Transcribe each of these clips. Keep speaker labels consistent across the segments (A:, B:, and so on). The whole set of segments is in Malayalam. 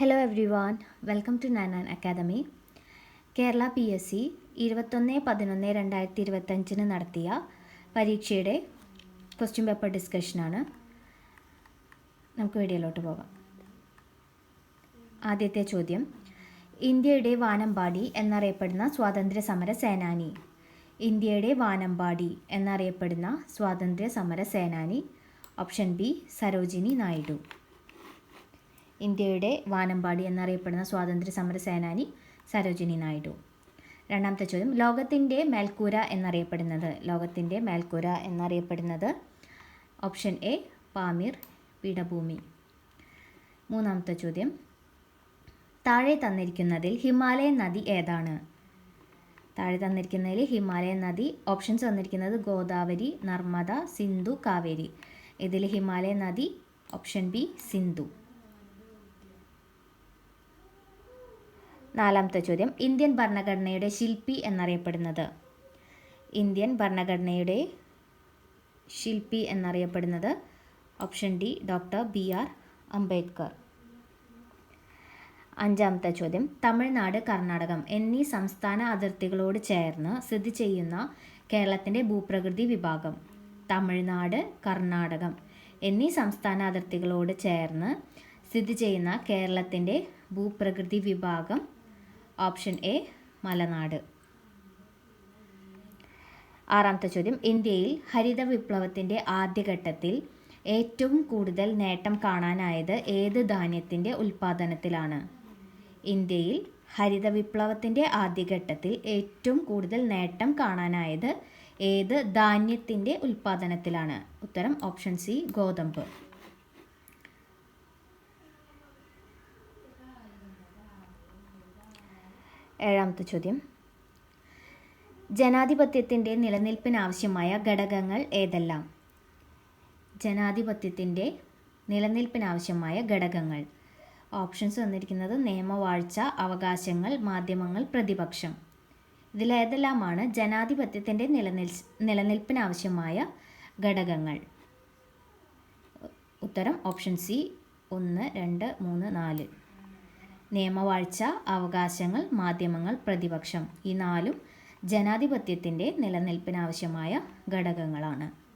A: Hello everyone welcome to നാനാൻ academy Kerala P S C ഇരുപത്തൊന്ന് പതിനൊന്ന് രണ്ടായിരത്തി ഇരുപത്തഞ്ചിന് നടത്തിയ പരീക്ഷയുടെ ക്വസ്റ്റ്യൻ പേപ്പർ ഡിസ്കഷനാണ് നമുക്ക് വീഡിയോയിലോട്ട് പോകാം. ആദ്യത്തെ ചോദ്യം. ഇന്ത്യയുടെ വാനമ്പാടി എന്നറിയപ്പെടുന്ന സ്വാതന്ത്ര്യ സമര സേനാനി. ഇന്ത്യയുടെ വാനമ്പാടി എന്നറിയപ്പെടുന്ന സ്വാതന്ത്ര്യ സമര സേനാനി. Option B Sarojini Naidu. ഇന്ത്യയുടെ വാനമ്പാടി എന്നറിയപ്പെടുന്ന സ്വാതന്ത്ര്യ സമര സേനാനി സരോജിനി നായിഡു. രണ്ടാമത്തെ ചോദ്യം ലോകത്തിന്റെ മേൽക്കൂര എന്നറിയപ്പെടുന്നത് ലോകത്തിന്റെ മേൽക്കൂര എന്നറിയപ്പെടുന്നത് ഓപ്ഷൻ എ പാമീർ പീഠഭൂമി. മൂന്നാമത്തെ ചോദ്യം താഴെ തന്നിരിക്കുന്നതിൽ ഹിമാലയൻ നദി ഏതാണ്? താഴെ തന്നിരിക്കുന്നതിൽ ഹിമാലയൻ നദി ഓപ്ഷൻസ് തന്നിരിക്കുന്നത് ഗോദാവരി നർമ്മദ സിന്ധു കാവേരി. ഇതിൽ ഹിമാലയൻ നദി ഓപ്ഷൻ ബി സിന്ധു. നാലാമത്തെ ചോദ്യം. ഇന്ത്യൻ ഭരണഘടനയുടെ ശില്പി എന്നറിയപ്പെടുന്നത്. ഇന്ത്യൻ ഭരണഘടനയുടെ ശില്പി എന്നറിയപ്പെടുന്നത് option D doctor B R Ambedkar. അഞ്ചാമത്തെ ചോദ്യം. തമിഴ്നാട് കർണാടകം എന്നീ സംസ്ഥാന അതിർത്തികളോട് ചേർന്ന് സ്ഥിതി ചെയ്യുന്ന കേരളത്തിന്റെ ഭൂപ്രകൃതി വിഭാഗം. തമിഴ്നാട് കർണാടകം എന്നീ സംസ്ഥാന അതിർത്തികളോട് ചേർന്ന് സ്ഥിതി ചെയ്യുന്ന കേരളത്തിന്റെ ഭൂപ്രകൃതി വിഭാഗം ഓപ്ഷൻ എ മലനാട്. ആറാമത്തെ ചോദ്യം. ഇന്ത്യയിൽ ഹരിത വിപ്ലവത്തിന്റെ ആദ്യഘട്ടത്തിൽ ഏറ്റവും കൂടുതൽ നേട്ടം കാണാനായത് ഏത് ധാന്യത്തിന്റെ ഉൽപ്പാദനത്തിലാണ് ഇന്ത്യയിൽ ഹരിത വിപ്ലവത്തിന്റെ ആദ്യഘട്ടത്തിൽ ഏറ്റവും കൂടുതൽ നേട്ടം കാണാനായത് ഏത് ധാന്യത്തിന്റെ ഉൽപ്പാദനത്തിലാണ് ഉത്തരം ഓപ്ഷൻ സി ഗോതമ്പ്. ഏഴാമത്തെ ചോദ്യം. ജനാധിപത്യത്തിന്റെ നിലനിൽപ്പിനാവശ്യമായ ഘടകങ്ങൾ ഏതെല്ലാം? ജനാധിപത്യത്തിന്റെ നിലനിൽപ്പിനാവശ്യമായ ഘടകങ്ങൾ. ഓപ്ഷൻസ് വന്നിരിക്കുന്നത് നിയമവാഴ്ച അവകാശങ്ങൾ മാധ്യമങ്ങൾ പ്രതിപക്ഷം. ഇതിലേതെല്ലാമാണ് ജനാധിപത്യത്തിന്റെ നിലനിൽ നിലനിൽപ്പിനാവശ്യമായ ഘടകങ്ങൾ? ഉത്തരം ഓപ്ഷൻ സി ഒന്ന് രണ്ട് മൂന്ന് നാല്. നിയമവാഴ്ച അവകാശങ്ങൾ മാധ്യമങ്ങൾ പ്രതിപക്ഷം ഈ നാലും ജനാധിപത്യത്തിന്റെ നിലനിൽപ്പിനാവശ്യമായ ഘടകങ്ങളാണ്.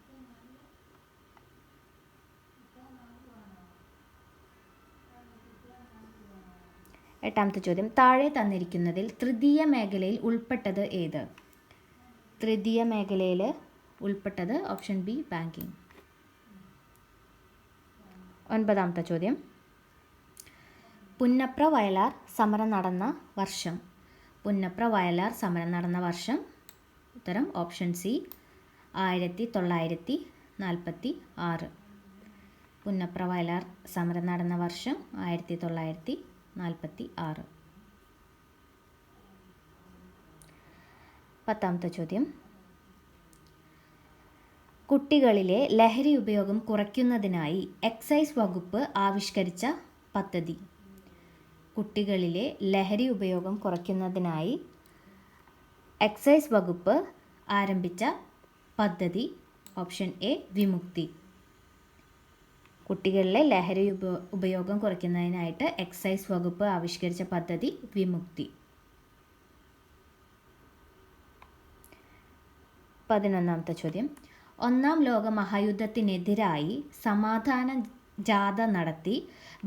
A: എട്ടാമത്തെ ചോദ്യം. താഴെ തന്നിരിക്കുന്നതിൽ തൃതീയ മേഖലയിൽ ഉൾപ്പെട്ടത് ഏത്? തൃതീയ മേഖലയിൽ ഉൾപ്പെട്ടത് ഓപ്ഷൻ ബി ബാങ്കിങ്. ഒൻപതാമത്തെ ചോദ്യം. പുന്നപ്ര വയലാർ സമരം നടന്ന വർഷം. പുന്നപ്ര വയലാർ സമരം നടന്ന വർഷം. ഉത്തരം ഓപ്ഷൻ സി ആയിരത്തി തൊള്ളായിരത്തി നാൽപ്പത്തി ആറ് പുന്നപ്ര വയലാർ സമരം നടന്ന വർഷം ആയിരത്തി തൊള്ളായിരത്തി നാൽപ്പത്തി ആറ് പത്താമത്തെ ചോദ്യം. കുട്ടികളിലെ ലഹരി ഉപയോഗം കുറയ്ക്കുന്നതിനായി എക്സൈസ് വകുപ്പ് ആവിഷ്കരിച്ച പദ്ധതി. കുട്ടികളിലെ ലഹരി ഉപയോഗം കുറയ്ക്കുന്നതിനായി എക്സൈസ് വകുപ്പ് ആരംഭിച്ച പദ്ധതി ഓപ്ഷൻ എ വിമുക്തി. കുട്ടികളിലെ ലഹരി ഉപ ഉപയോഗം കുറയ്ക്കുന്നതിനായിട്ട് എക്സൈസ് വകുപ്പ് ആവിഷ്കരിച്ച പദ്ധതി വിമുക്തി. പതിനൊന്നാമത്തെ ചോദ്യം. ഒന്നാം ലോക മഹായുദ്ധത്തിനെതിരായി സമാധാന ജാഥ നടത്തി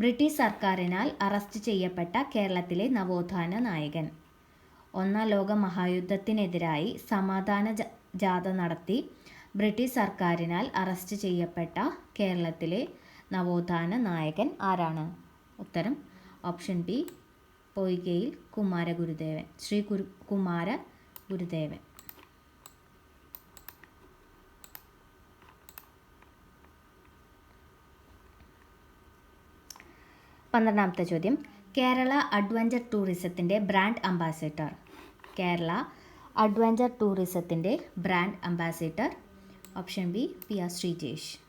A: ബ്രിട്ടീഷ് സർക്കാരിനാൽ അറസ്റ്റ് ചെയ്യപ്പെട്ട കേരളത്തിലെ നവോത്ഥാന നായകൻ. ഒന്നാം ലോക മഹായുദ്ധത്തിനെതിരായി സമാധാന ജാഥ നടത്തി ബ്രിട്ടീഷ് സർക്കാരിനാൽ അറസ്റ്റ് ചെയ്യപ്പെട്ട കേരളത്തിലെ നവോത്ഥാന നായകൻ ആരാണ്? ഉത്തരം ഓപ്ഷൻ ബി പൊയ്കയിൽ കുമാര ഗുരുദേവൻ ശ്രീ കുമാര ഗുരുദേവൻ. പന്ത്രണ്ടാമത്തെ ചോദ്യം. കേരള അഡ്വഞ്ചർ ടൂറിസത്തിന്റെ ബ്രാൻഡ് അംബാസിഡർ. കേരള അഡ്വഞ്ചർ ടൂറിസത്തിന്റെ brand ambassador. Option B P R Sreejesh.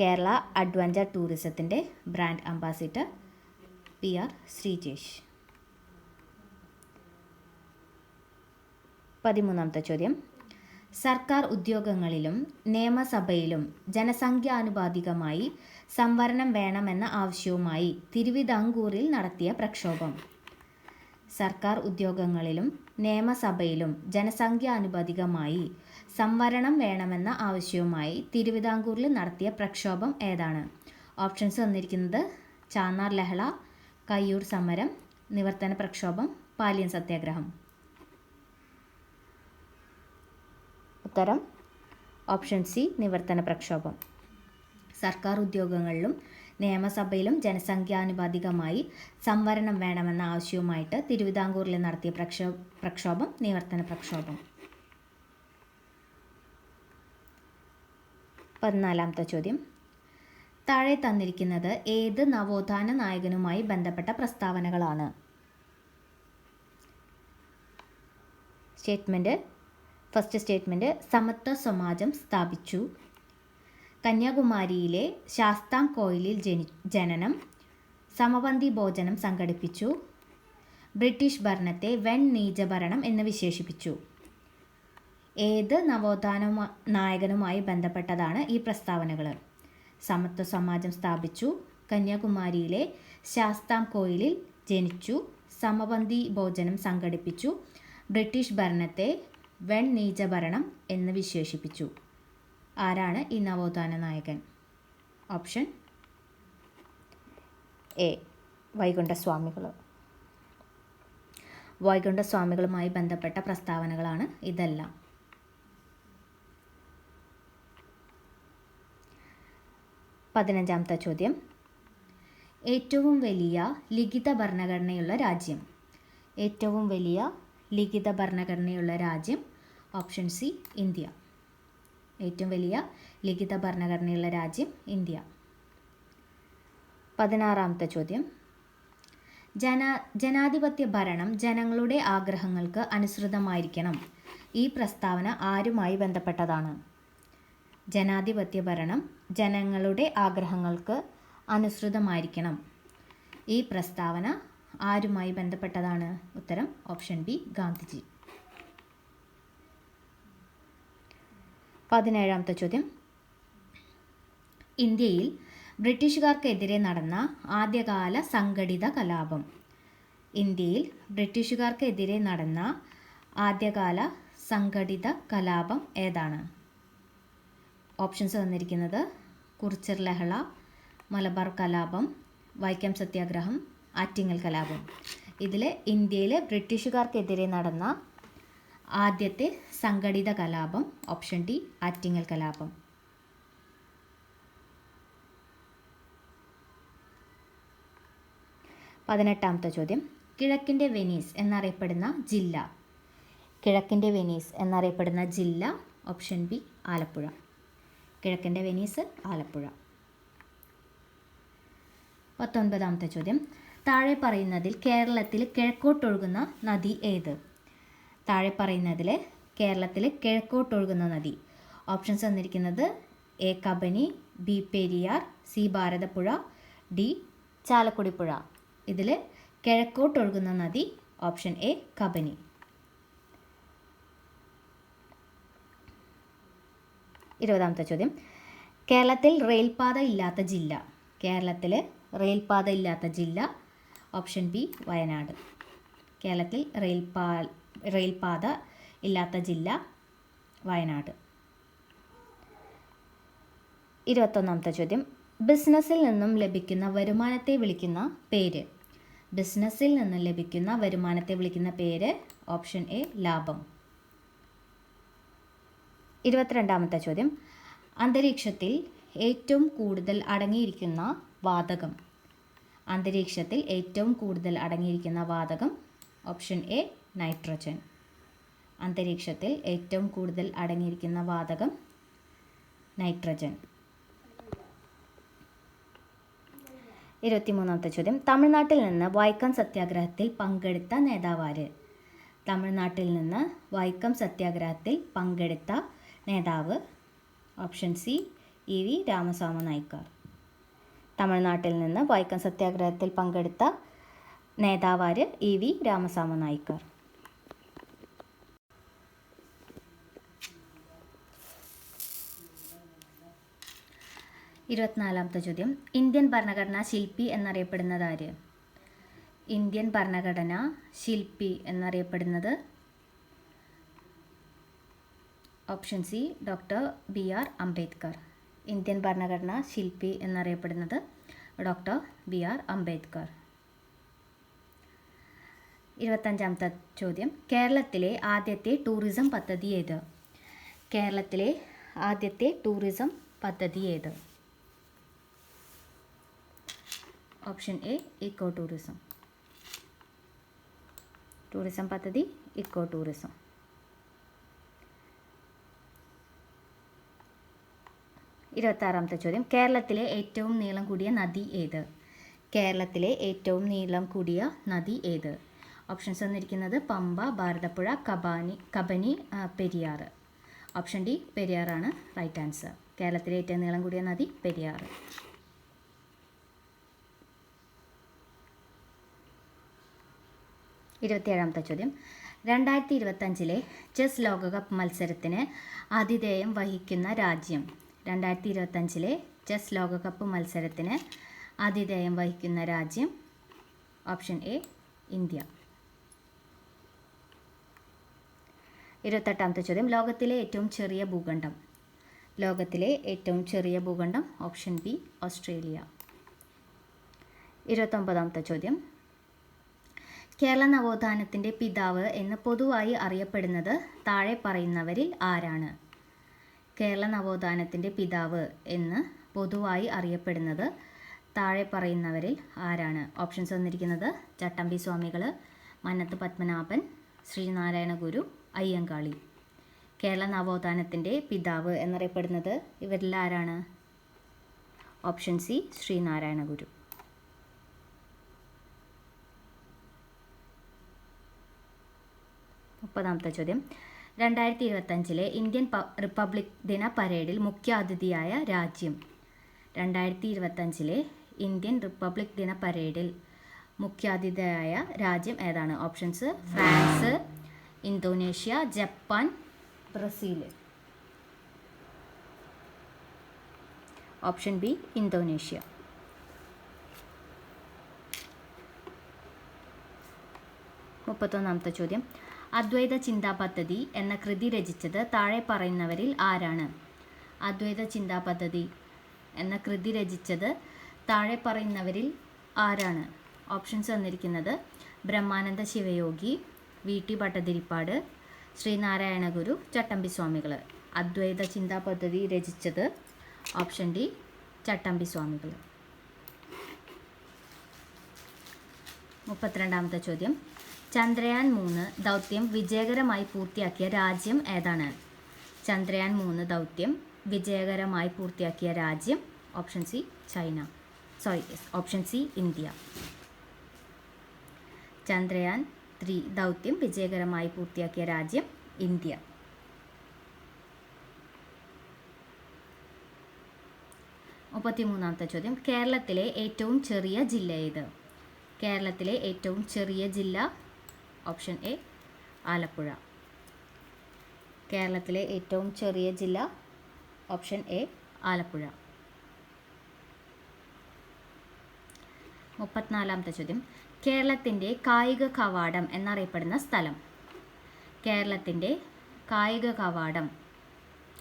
A: Kerala adventure ടൂറിസത്തിന്റെ brand ambassador P R Sreejesh. പതിമൂന്നാമത്തെ ചോദ്യം. സർക്കാർ ഉദ്യോഗങ്ങളിലും നിയമസഭയിലും ജനസംഖ്യാനുപാതികമായി സംവരണം വേണമെന്ന ആവശ്യവുമായി തിരുവിതാംകൂറിൽ നടത്തിയ പ്രക്ഷോഭം. സർക്കാർ ഉദ്യോഗങ്ങളിലും നിയമസഭയിലും ജനസംഖ്യാനുപാതികമായി സംവരണം വേണമെന്ന ആവശ്യവുമായി തിരുവിതാംകൂറിൽ നടത്തിയ പ്രക്ഷോഭം ഏതാണ്? ഓപ്ഷൻസ് വന്നിരിക്കുന്നത് ചാന്നാർ ലഹള കയ്യൂർ സമരം നിവർത്തന പ്രക്ഷോഭം പാലിയൻ സത്യാഗ്രഹം. ഉത്തരം ഓപ്ഷൻ സി നിവർത്തന പ്രക്ഷോഭം. സർക്കാർ ഉദ്യോഗങ്ങളിലും നിയമസഭയിലും ജനസംഖ്യാനുപാതികമായി സംവരണം വേണമെന്ന ആവശ്യവുമായിട്ട് തിരുവിതാംകൂറിൽ നടത്തിയ പ്രക്ഷോ പ്രക്ഷോഭം നിവർത്തന പ്രക്ഷോഭം. പതിനാലാമത്തെ ചോദ്യം. താഴെ തന്നിരിക്കുന്നത് ഏത് നവോത്ഥാന നായകനുമായി ബന്ധപ്പെട്ട പ്രസ്താവനകളാണ്? സ്റ്റേറ്റ്മെന്റ് ഫസ്റ്റ് സ്റ്റേറ്റ്മെന്റ് സമത്വ സമാജം സ്ഥാപിച്ചു. കന്യാകുമാരിയിലെ ശാസ്താം കോയിലിൽ ജനി ജനനം. സമപന്തി ഭോജനം സംഘടിപ്പിച്ചു. ബ്രിട്ടീഷ് ഭരണത്തെ വെൺ നീചഭരണം എന്ന് വിശേഷിപ്പിച്ചു. ഏത് നവോത്ഥാന നായകനുമായി ബന്ധപ്പെട്ടതാണ് ഈ പ്രസ്താവനകൾ. സമത്വ സമാജം സ്ഥാപിച്ചു. കന്യാകുമാരിയിലെ ശാസ്താം കോയിലിൽ ജനിച്ചു. സമപന്തി ഭോജനം സംഘടിപ്പിച്ചു. ബ്രിട്ടീഷ് ഭരണത്തെ വെൺ ഭരണം എന്ന് വിശേഷിപ്പിച്ചു. ആരാണ് ഈ നവോത്ഥാന നായകൻ? Option A. വൈകുണ്ഠസ്വാമികൾ. വൈകുണ്ഠസ്വാമികളുമായി ബന്ധപ്പെട്ട പ്രസ്താവനകളാണ് ഇതെല്ലാം. പതിനഞ്ചാമത്തെ ചോദ്യം. ഏറ്റവും വലിയ ലിഖിത ഭരണഘടനയുള്ള രാജ്യം. ഏറ്റവും വലിയ ലിഖിത ഭരണഘടനയുള്ള രാജ്യം ഓപ്ഷൻ സി ഇന്ത്യ. ഏറ്റവും വലിയ ലിഖിത ഭരണഘടനയുള്ള രാജ്യം ഇന്ത്യ. പതിനാറാമത്തെ ചോദ്യം. ജന ജനാധിപത്യ ഭരണം ജനങ്ങളുടെ ആഗ്രഹങ്ങൾക്ക് അനുസൃതമായിരിക്കണം. ഈ പ്രസ്താവന ആരുമായി ബന്ധപ്പെട്ടതാണ്? ജനാധിപത്യ ഭരണം ജനങ്ങളുടെ ആഗ്രഹങ്ങൾക്ക് അനുസൃതമായിരിക്കണം. ഈ പ്രസ്താവന ആരുമായി ബന്ധപ്പെട്ടതാണ്? ഉത്തരം ഓപ്ഷൻ ബി ഗാന്ധിജി. പതിനേഴാമത്തെ ചോദ്യം. ഇന്ത്യയിൽ ബ്രിട്ടീഷുകാർക്കെതിരെ നടന്ന ആദ്യകാല സംഘടിത കലാപം. ഇന്ത്യയിൽ ബ്രിട്ടീഷുകാർക്കെതിരെ നടന്ന ആദ്യകാല സംഘടിത കലാപം ഏതാണ്? ഓപ്ഷൻസ് വന്നിരിക്കുന്നത് കുറിച്ചർ ലഹള മലബാർ കലാപം വൈക്കം സത്യാഗ്രഹം ആറ്റിങ്ങൽ കലാപം. ഇതിൽ ഇന്ത്യയിലെ ബ്രിട്ടീഷുകാർക്കെതിരെ നടന്ന ആദ്യത്തെ സംഘടിത കലാപം ഓപ്ഷൻ ഡി ആറ്റിങ്ങൽ കലാപം. പതിനെട്ടാമത്തെ ചോദ്യം. കിഴക്കിന്റെ വെനീസ് എന്നറിയപ്പെടുന്ന ജില്ല. കിഴക്കിന്റെ വെനീസ് എന്നറിയപ്പെടുന്ന ജില്ല ഓപ്ഷൻ ബി ആലപ്പുഴ. കിഴക്കിന്റെ വെനീസ് ആലപ്പുഴ. പത്തൊൻപതാമത്തെ ചോദ്യം. താഴെ പറയുന്നതിൽ കേരളത്തിൽ കിഴക്കോട്ടൊഴുകുന്ന നദി ഏത്? താഴെ പറയുന്നതിൽ കേരളത്തിൽ കിഴക്കോട്ടൊഴുകുന്ന നദി. ഓപ്ഷൻസ് തന്നിരിക്കുന്നത് A Kabani B Periyar C Bharathapuzha D Chalakudy പുഴ ഇതിൽ കിഴക്കോട്ടൊഴുകുന്ന നദി ഓപ്ഷൻ എ കബനി. ഇരുപതാമത്തെ ചോദ്യം. കേരളത്തിൽ റെയിൽപാത ഇല്ലാത്ത ജില്ല. കേരളത്തിൽ റെയിൽപാത ഇല്ലാത്ത ജില്ല ഓപ്ഷൻ ബി വയനാട്. കേരളത്തിൽ റെയിൽപാ റെയിൽപാത ഇല്ലാത്ത ജില്ല വയനാട്. ഇരുപത്തൊന്നാമത്തെ ചോദ്യം. ബിസിനസ്സിൽ നിന്നും ലഭിക്കുന്ന വരുമാനത്തെ വിളിക്കുന്ന പേര്. ബിസിനസ്സിൽ നിന്നും ലഭിക്കുന്ന വരുമാനത്തെ വിളിക്കുന്ന പേര് ഓപ്ഷൻ എ ലാഭം. ഇരുപത്തിരണ്ടാമത്തെ ചോദ്യം. അന്തരീക്ഷത്തിൽ ഏറ്റവും കൂടുതൽ അടങ്ങിയിരിക്കുന്ന വാതകം. അന്തരീക്ഷത്തിൽ ഏറ്റവും കൂടുതൽ അടങ്ങിയിരിക്കുന്ന വാതകം ഓപ്ഷൻ എ നൈട്രജൻ. അന്തരീക്ഷത്തിൽ ഏറ്റവും കൂടുതൽ അടങ്ങിയിരിക്കുന്ന വാതകം നൈട്രജൻ. ഇരുപത്തിമൂന്നാമത്തെ ചോദ്യം. തമിഴ്നാട്ടിൽ നിന്ന് വൈക്കം സത്യാഗ്രഹത്തിൽ പങ്കെടുത്ത നേതാവാര്? തമിഴ്നാട്ടിൽ നിന്ന് വൈക്കം സത്യാഗ്രഹത്തിൽ പങ്കെടുത്ത നേതാവ് option C E V Ramaswamy Naicker. തമിഴ്നാട്ടിൽ നിന്ന് വൈക്കം സത്യാഗ്രഹത്തിൽ പങ്കെടുത്ത നേതാവാര് ഇ വി രാമസ്വാമി നായ്ക്കർ. ഇരുപത്തിനാലാമത്തെ ചോദ്യം. ഇന്ത്യൻ ഭരണഘടനാ ശില്പി എന്നറിയപ്പെടുന്നത് ആര്? ഇന്ത്യൻ ഭരണഘടന ശില്പി എന്നറിയപ്പെടുന്നത് option C doctor B R Ambedkar. Indian ഭരണഘടന ശില്പി എന്നറിയപ്പെടുന്നത് ഡോക്ടർ ബി ആർ അംബേദ്കർ. ഇരുപത്തഞ്ചാമത്തെ ചോദ്യം. കേരളത്തിലെ ആദ്യത്തെ ടൂറിസം പദ്ധതി ഏത്? കേരളത്തിലെ ആദ്യത്തെ ടൂറിസം പദ്ധതി ഏത്? Option A eco tourism tourism പദ്ധതി ഇക്കോ ടൂറിസം ഇരുപത്താറാമത്തെ ചോദ്യം. കേരളത്തിലെ ഏറ്റവും നീളം കൂടിയ നദി ഏത്? കേരളത്തിലെ ഏറ്റവും നീളം കൂടിയ നദി ഏത്? ഓപ്ഷൻസ് വന്നിരിക്കുന്നത് പമ്പ ഭാരതപ്പുഴ കബാനി കബനി പെരിയാർ ഓപ്ഷൻ ഡി പെരിയാറാണ് റൈറ്റ് ആൻസർ കേരളത്തിലെ ഏറ്റവും നീളം കൂടിയ നദി പെരിയാർ ഇരുപത്തിയേഴാമത്തെ ചോദ്യം. രണ്ടായിരത്തി ഇരുപത്തഞ്ചിലെ ചെസ് ലോകകപ്പ് മത്സരത്തിന് ആതിഥേയം വഹിക്കുന്ന രാജ്യം. രണ്ടായിരത്തി ഇരുപത്തഞ്ചിലെ ചെസ് ലോകകപ്പ് മത്സരത്തിന് ആതിഥേയം വഹിക്കുന്ന രാജ്യം ഓപ്ഷൻ എ ഇന്ത്യ. ഇരുപത്തെട്ടാമത്തെ ചോദ്യം. ലോകത്തിലെ ഏറ്റവും ചെറിയ ഭൂഖണ്ഡം. ലോകത്തിലെ ഏറ്റവും ചെറിയ ഭൂഖണ്ഡം ഓപ്ഷൻ ബി ഓസ്ട്രേലിയ. ഇരുപത്തൊമ്പതാമത്തെ ചോദ്യം. കേരള നവോത്ഥാനത്തിന്റെ പിതാവ് എന്ന് പൊതുവായി അറിയപ്പെടുന്നത് താഴെ പറയുന്നവരിൽ ആരാണ്? കേരള നവോത്ഥാനത്തിന്റെ പിതാവ് എന്ന് പൊതുവായി അറിയപ്പെടുന്നത് താഴെ പറയുന്നവരിൽ ആരാണ്? ഓപ്ഷൻസ് വന്നിരിക്കുന്നത് ചട്ടമ്പി സ്വാമികൾ മന്നത്ത് പത്മനാഭൻ ശ്രീനാരായണ ഗുരു അയ്യങ്കാളി. കേരള നവോത്ഥാനത്തിന്റെ പിതാവ് എന്നറിയപ്പെടുന്നത് ഇവരിൽ ആരാണ്? Option C Sree Narayana Guru. മുപ്പതാമത്തെ ചോദ്യം. രണ്ടായിരത്തി ഇരുപത്തഞ്ചിലെ ഇന്ത്യൻ റിപ്പബ്ലിക് ദിന പരേഡിൽ മുഖ്യ അതിഥിയായ രാജ്യം. രണ്ടായിരത്തി ഇരുപത്തഞ്ചിലെ ഇന്ത്യൻ റിപ്പബ്ലിക് ദിന പരേഡിൽ മുഖ്യാതിഥിയായ രാജ്യം ഏതാണ്? Options France Indonesia Japan Brazil. Option B Indonesia. മുപ്പത്തൊന്നാമത്തെ ചോദ്യം. അദ്വൈത ചിന്താ പദ്ധതി എന്ന കൃതി രചിച്ചത് താഴെ പറയുന്നവരിൽ ആരാണ്? അദ്വൈത ചിന്താ പദ്ധതി എന്ന കൃതി രചിച്ചത് താഴെ പറയുന്നവരിൽ ആരാണ്? ഓപ്ഷൻസ് വന്നിരിക്കുന്നത് ബ്രഹ്മാനന്ദ ശിവയോഗി വി ടി ഭട്ടതിരിപ്പാട് ശ്രീനാരായണ ഗുരു ചട്ടമ്പി സ്വാമികൾ അദ്വൈത ചിന്താ പദ്ധതി രചിച്ചത് ഓപ്ഷൻ ഡി ചട്ടമ്പി സ്വാമികൾ മുപ്പത്തിരണ്ടാമത്തെ ചോദ്യം. ചന്ദ്രയാൻ മൂന്ന് ദൗത്യം വിജയകരമായി പൂർത്തിയാക്കിയ രാജ്യം ഏതാണ്? ചന്ദ്രയാൻ മൂന്ന് ദൗത്യം വിജയകരമായി പൂർത്തിയാക്കിയ രാജ്യം option C China. Sorry option C India. Chandrayaan three ദൗത്യം വിജയകരമായി പൂർത്തിയാക്കിയ രാജ്യം ഇന്ത്യ. മുപ്പത്തിമൂന്നാമത്തെ ചോദ്യം. കേരളത്തിലെ ഏറ്റവും ചെറിയ ജില്ല ഏത്? കേരളത്തിലെ ഏറ്റവും ചെറിയ ജില്ല ഓപ്ഷൻ എ ആലപ്പുഴ. കേരളത്തിലെ ഏറ്റവും ചെറിയ ജില്ല ഓപ്ഷൻ എ ആലപ്പുഴ. മുപ്പത്തിനാലാമത്തെ ചോദ്യം. കേരളത്തിന്റെ കായിക കവാടം എന്നറിയപ്പെടുന്ന സ്ഥലം. കേരളത്തിന്റെ കായിക കവാടം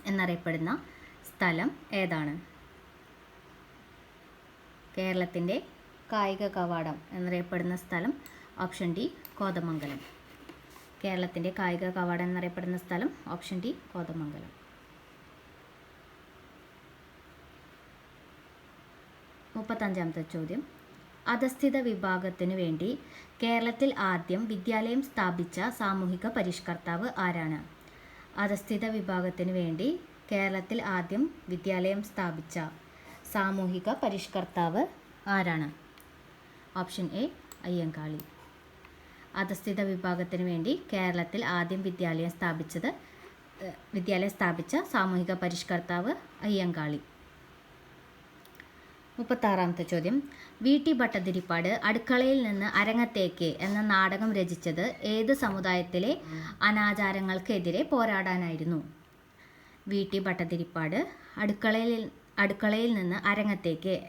A: എന്നറിയപ്പെടുന്ന സ്ഥലം ഏതാണ്? കേരളത്തിന്റെ കായിക കവാടം എന്നറിയപ്പെടുന്ന സ്ഥലം ഓപ്ഷൻ ഡി കോതമംഗലം. കേരളത്തിന്റെ കായിക കവാടം എന്നറിയപ്പെടുന്ന സ്ഥലം ഓപ്ഷൻ ഡി കോതമംഗലം. മുപ്പത്തഞ്ചാമത്തെ ചോദ്യം. അധസ്ഥിത വിഭാഗത്തിനു വേണ്ടി കേരളത്തിൽ ആദ്യം വിദ്യാലയം സ്ഥാപിച്ച സാമൂഹിക പരിഷ്കർത്താവ് ആരാണ്? അധസ്ഥിത വിഭാഗത്തിനു വേണ്ടി കേരളത്തിൽ ആദ്യം വിദ്യാലയം സ്ഥാപിച്ച സാമൂഹിക പരിഷ്കർത്താവ് ആരാണ്? Option A Ayyankali. അധസ്ഥിത വിഭാഗത്തിന് വേണ്ടി കേരളത്തിൽ ആദ്യം വിദ്യാലയം സ്ഥാപിച്ചത് വിദ്യാലയം സ്ഥാപിച്ച സാമൂഹിക പരിഷ്കർത്താവ് അയ്യങ്കാളി. മുപ്പത്താറാമത്തെ ചോദ്യം. വി. ടി. ഭട്ടതിരിപ്പാട് അടുക്കളയിൽ നിന്ന് അരങ്ങത്തേക്ക് എന്ന നാടകം രചിച്ചത് ഏത് സമുദായത്തിലെ അനാചാരങ്ങൾക്കെതിരെ പോരാടാനായിരുന്നു? വി. ടി. ഭട്ടതിരിപ്പാട് അടുക്കളയിൽ അടുക്കളയിൽ നിന്ന് അരങ്ങത്തേക്ക്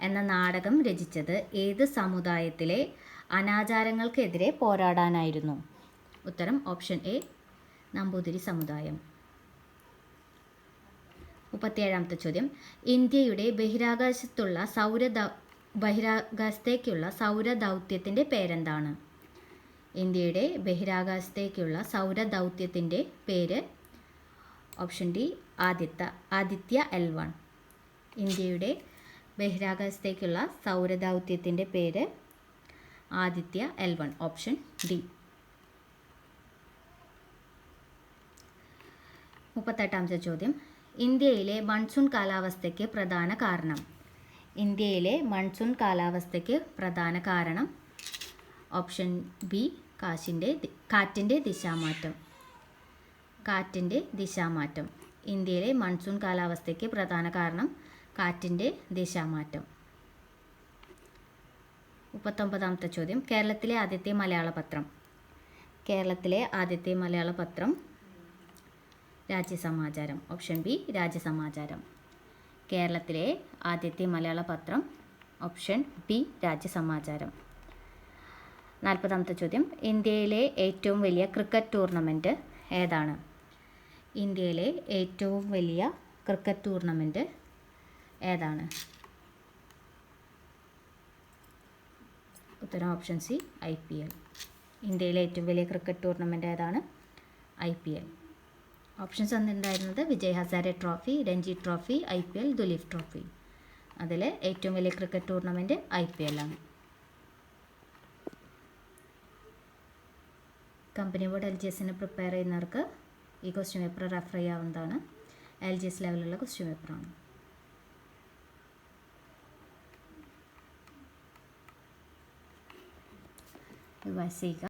A: എന്ന നാടകം രചിച്ചത് ഏത് സമുദായത്തിലെ അനാചാരങ്ങൾക്കെതിരെ പോരാടാനായിരുന്നു. ഉത്തരം ഓപ്ഷൻ എ നമ്പൂതിരി സമുദായം. മുപ്പത്തിയേഴാമത്തെ ചോദ്യം. ഇന്ത്യയുടെ ബഹിരാകാശത്തുള്ള സൗര ബഹിരാകാശത്തേക്കുള്ള സൗര ദൗത്യത്തിന്റെ പേരെന്താണ്? ഇന്ത്യയുടെ ബഹിരാകാശത്തേക്കുള്ള സൗര ദൗത്യത്തിന്റെ പേര് option D Aditya Aditya L one. ഇന്ത്യയുടെ ബഹിരാകാശത്തേക്കുള്ള സൗര ദൗത്യത്തിന്റെ പേര് Aditya L one option D മുപ്പത്തെട്ടാമത്തെ ചോദ്യം. ഇന്ത്യയിലെ മൺസൂൺ കാലാവസ്ഥയ്ക്ക് പ്രധാന കാരണം. ഇന്ത്യയിലെ മൺസൂൺ കാലാവസ്ഥയ്ക്ക് പ്രധാന കാരണം. ഓപ്ഷൻ ബി കാശിന്റെ കാറ്റിന്റെ ദിശാമാറ്റം. കാറ്റിന്റെ ദിശാമാറ്റം. ഇന്ത്യയിലെ മൺസൂൺ കാലാവസ്ഥയ്ക്ക് പ്രധാന കാരണം കാറ്റിന്റെ ദിശാമാറ്റം. മുപ്പത്തൊമ്പതാമത്തെ ചോദ്യം. കേരളത്തിലെ ആദ്യത്തെ മലയാള പത്രം. കേരളത്തിലെ ആദ്യത്തെ മലയാള പത്രം രാജ്യസമാചാരം. Option B Rajyasamacharam. കേരളത്തിലെ ആദ്യത്തെ മലയാള പത്രം ഓപ്ഷൻ ബി രാജ്യസമാചാരം. നാൽപ്പതാമത്തെ ചോദ്യം. ഇന്ത്യയിലെ ഏറ്റവും വലിയ ക്രിക്കറ്റ് ടൂർണമെന്റ് ഏതാണ്? ഇന്ത്യയിലെ ഏറ്റവും വലിയ ക്രിക്കറ്റ് ടൂർണമെന്റ് ഏതാണ്? ഉത്തരം option C I P L ഇന്ത്യയിലെ ഏറ്റവും വലിയ ക്രിക്കറ്റ് ടൂർണമെന്റ് ഏതാണ്? ഐ പി എൽ ഓപ്ഷൻസ് വന്നിട്ടുണ്ടായിരുന്നത് Vijay Hazare trophy Ranji trophy I P L Duleep trophy അതിൽ ഏറ്റവും വലിയ cricket tournament I P L ആണ്. കമ്പനി ബോർഡ് എൽ ജി എസിന് പ്രിപ്പയർ ചെയ്യുന്നവർക്ക് ഈ ക്വസ്റ്റ്യൻ പേപ്പർ റെഫർ ചെയ്യാവുന്നതാണ്. എൽ ജി എസ് ലെവലുള്ള ക്വസ്റ്റ്യൻ പേപ്പറാണ് Terima kasih.